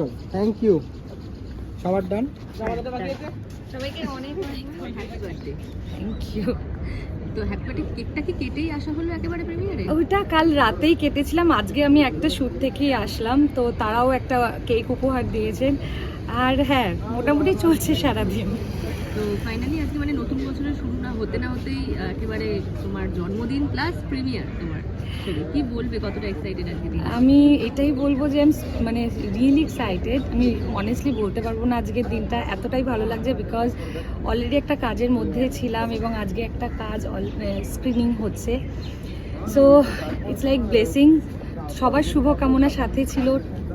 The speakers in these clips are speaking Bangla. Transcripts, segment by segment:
চলো থ্যাংক ইউ সবার ডান সবাইকে অনেক অনেক হ্যাপি বার্থডে থ্যাংক ইউ তো হ্যাপি বার্থডে কেকটা কি কেটেই আসা হলো একেবারে প্রিমিয়ারে ওইটা কাল রাতেই কেটেছিলাম। আজকে আমি একটা শ্যুট থেকেই আসলাম। তো তারাও একটা কেক উপহার দিয়েছেন। আর হ্যাঁ মোটামুটি চলছে সারাদিন। তো ফাইনালি আজকে মানে নতুন বছরের শুরু না হতে না হতেই একেবারে তোমার জন্মদিন প্লাস প্রিমিয়ার। কি বলবে? কতটা এক্সাইটেড আজকে আমি এটাই বলব যে আমি মানে রিয়েলি এক্সাইটেড আমি অনেস্টলি বলতে পারব না আজকের দিনটা এতটাই ভালো লাগছে বিকজ অলরেডি একটা কাজের মধ্যে ছিলাম এবং আজকে একটা কাজ স্ক্রিনিং হচ্ছে। সো ইটস লাইক ব্লেসিং সবার শুভকামনা সাথে ছিল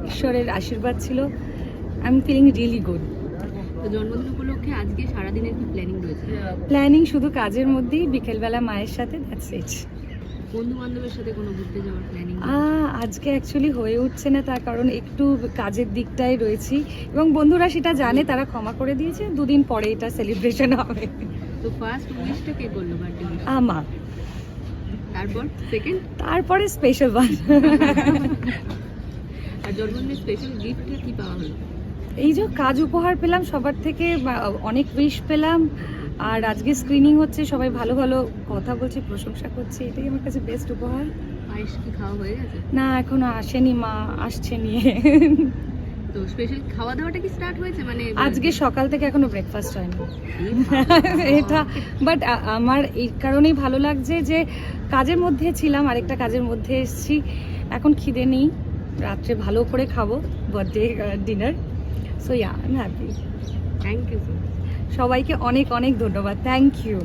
ঈশ্বরের আশীর্বাদ ছিল। I am feeling really good জন্মদিন উপলক্ষে আজকে সারাদিনের কি প্ল্যানিং রয়েছে? প্ল্যানিং শুধু কাজের মধ্যেই বিকেলবেলা মায়ের সাথে দ্যাটস ইট বন্ধু বান্ধবের সাথে কোনো ঘুরতে যাওয়ার প্ল্যানিং আজকে অ্যাকচুয়ালি হয়ে উঠছে না তার কারণ একটু কাজের দিকটাই রয়েছি। এবং বন্ধুরা সেটা জানে তারা ক্ষমা করে দিয়েছে দুদিন পরে এটা সেলিব্রেশন হবে। তো ফার্স্ট উইশটা কে করল বার্থডে আমা তারপর? সেকেন্ড তারপরে স্পেশাল ওয়ান আর জন্মদিনের স্পেশাল গিফটটা কি পাওয়া হলো? এই যে কাজ উপহার পেলাম সবার থেকে অনেক উইশ পেলাম। আর আজকে স্ক্রিনিং হচ্ছে সবাই ভালো ভালো কথা বলছে প্রশংসা করছে এটাই আমার কাছে বেস্ট উপহার। পায়েস কি খাওয়া হয়ে গেছে? না এখনও আসেনি মা আসছে নিয়ে। তো স্পেশাল খাওয়া দাওয়াটা কি স্টার্ট হয়েছে? মানে আজকে সকাল থেকে এখনও ব্রেকফাস্ট হয়নি। এটা বাট আমার এই কারণেই ভালো লাগছে যে কাজের মধ্যে ছিলাম আরেকটা কাজের মধ্যে এসেছি। এখন খিদে নেই রাত্রে ভালো করে খাব birthday dinner so yeah I am happy thank you সবাইকে অনেক অনেক ধন্যবাদ। Thank you